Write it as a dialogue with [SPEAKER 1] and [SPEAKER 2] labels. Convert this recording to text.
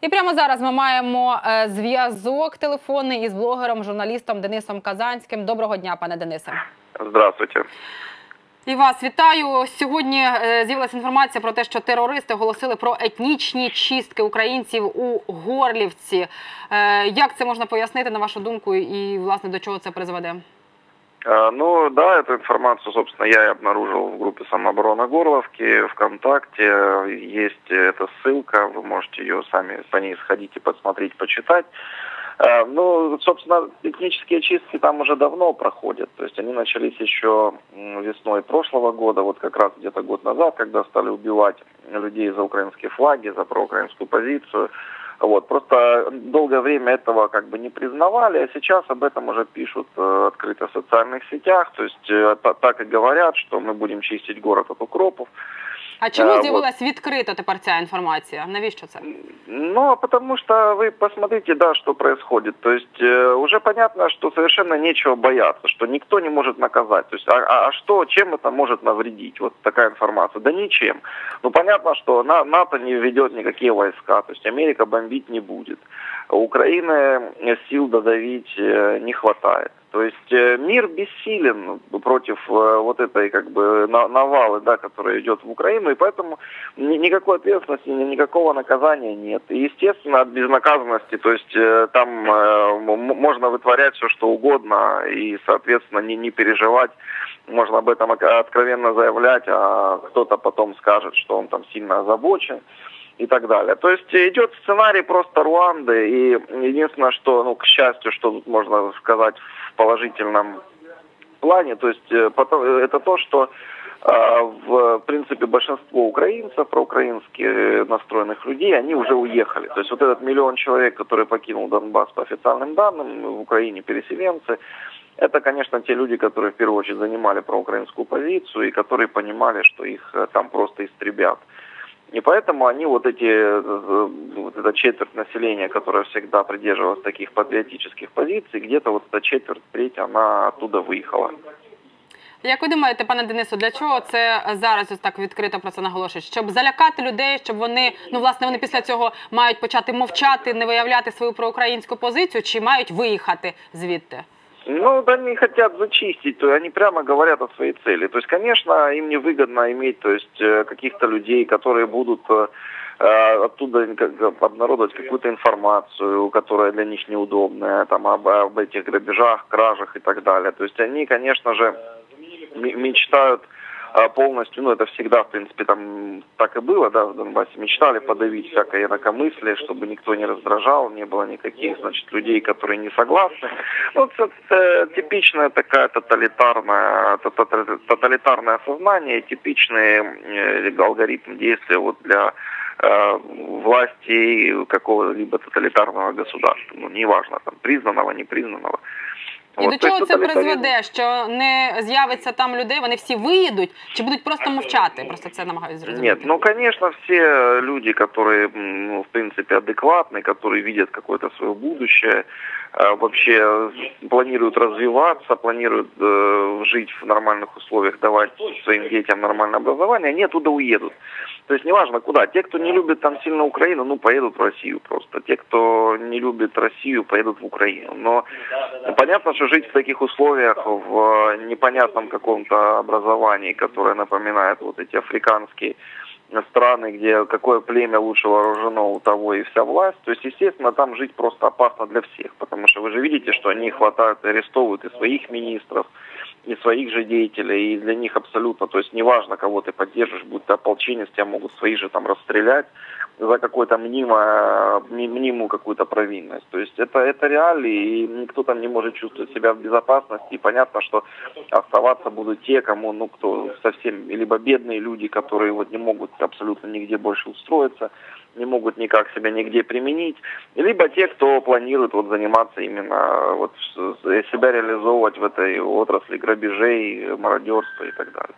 [SPEAKER 1] І прямо зараз ми маємо е, зв'язок телефонний із блогером, журналістом Денисом Казанським. Доброго дня, пане Денисе.
[SPEAKER 2] Здравствуйте.
[SPEAKER 1] І вас вітаю. Сьогодні е, з'явилася інформація про те, що терористи оголосили про етнічні чистки українців у Горлівці. Е, Як це можна пояснити на вашу думку, і власне до чого це призведе?
[SPEAKER 2] А, Ну да, эту информацию, собственно, я и обнаружил в группе самообороны Горловки, ВКонтакте. Есть эта ссылка, вы можете ее сами по ней сходить и посмотреть, почитать. А, Ну, собственно, этнические чистки там уже давно проходят. То есть они начались еще весной прошлого года, вот как раз где-то год назад, когда стали убивать людей за украинские флаги, за проукраинскую позицию. Вот, просто долгое время этого как бы не признавали, а сейчас об этом уже пишут э, открыто в социальных сетях, то есть э, та- так и говорят, что мы будем чистить город от укропов.
[SPEAKER 1] А чому
[SPEAKER 2] Е, от.
[SPEAKER 1] з'явилась відкрита тепер ця інформація? Навіщо це?
[SPEAKER 2] Ну, а потому что вы посмотрите, да, что происходит. То есть э, уже понятно, что совершенно нечего бояться, что никто не может наказать. То есть, а, а- а что, чем это может навредить? Вот такая информация. Да ничем. Ну, понятно, что На- НАТО не введет никакие войска, то есть Америка бомбить не будет. У Украины сил додавить э, не хватает. То есть э, мир бессилен против э, вот этой как бы на- навалы, да, которая идет в Украину, и поэтому ни- никакой ответственности, ни- никакого наказания нет. И, естественно, от безнаказанности, то есть э, там можно вытворять все, что угодно, и, соответственно, не, не переживать. Можно об этом откровенно заявлять, а кто-то потом скажет, что он там сильно озабочен и так далее. То есть идет сценарий просто Руанды, и единственное, что, ну, к счастью, что тут можно сказать в положительном плане, то есть э, э, это то, что э, в принципе большинство украинцев, проукраински настроенных людей, они уже уехали. То есть вот этот миллион человек, который покинул Донбасс по официальным данным, в Украине переселенцы, это, конечно, те люди, которые в первую очередь занимали проукраинскую позицию и которые понимали, что их там просто истребят. И поэтому они вот эти, э, вот эта четверть населения, которая всегда придерживалась таких патриотических позиций, где-то вот эта четверть, треть, она оттуда выехала.
[SPEAKER 1] Як ви думаєте, пане Денису, для чого це зараз ось так відкрито про це наголошують? Щоб залякати людей, щоб вони ну власне вони після цього мають почати мовчати, не виявляти свою проукраїнську позицію, чи мають виїхати звідти?
[SPEAKER 2] Ну, да они хотят зачистить, то они прямо говорят о своей цели. То есть, конечно, им невыгодно иметь то есть, э, каких-то людей, которые будут э, э, оттуда обнародовать какую-то информацию, которая для них неудобная, там, об, об этих грабежах, кражах и так далее. То есть они, конечно же, мечтают полностью, ну это всегда, в принципе, там так и было, да, в Донбассе, мечтали подавить всякое инакомыслие, чтобы никто не раздражал, не было никаких, значит, людей, которые не согласны. Ну, это, э, типичная такая тоталитарная, то- то- тоталитарное сознание, типичный э, алгоритм действия вот для э, власти какого-либо тоталитарного государства. Ну, неважно, там, признанного, непризнанного.
[SPEAKER 1] І
[SPEAKER 2] Вот,
[SPEAKER 1] до
[SPEAKER 2] то есть
[SPEAKER 1] чого це
[SPEAKER 2] тоталитаризм-
[SPEAKER 1] призведе? Що не з'явиться там людей, вони всі виїдуть, чи будуть просто мовчати? Просто це намагаюся зрозуміти.
[SPEAKER 2] Нет, ну, конечно, все люди, которые, м, ну, в принципе, адекватные, которые видят какое-то свое будущее, э, вообще планируют развиваться, планируют э, жить в нормальных условиях, давать своим детям нормальное образование, они оттуда уедут. То есть неважно куда. Те, кто не любит там сильно Украину, ну, поедут в Россию просто. Те, кто не любит Россию, поедут в Украину. Но понятно, что жить в таких условиях, в э, непонятном каком-то образовании, которое напоминает вот эти африканские страны, где какое племя лучше вооружено, у того и вся власть. То есть, естественно, там жить просто опасно для всех, потому что вы же видите, что они хватают и арестовывают и своих министров, и своих же деятелей, и для них абсолютно, то есть неважно, кого ты поддержишь, будь то ополченец, тебя могут свои же там расстрелять за какую-то мнимо, мнимую какую-то провинность. То есть это, это реалии, и никто там не может чувствовать себя в безопасности, и понятно, что оставаться будут те, кому, ну, кто совсем, либо бедные люди, которые вот не могут абсолютно нигде больше устроиться, не могут никак себя нигде применить, либо те, кто планирует вот заниматься именно вот себя реализовывать в этой отрасли грабежей, мародерства и так далее.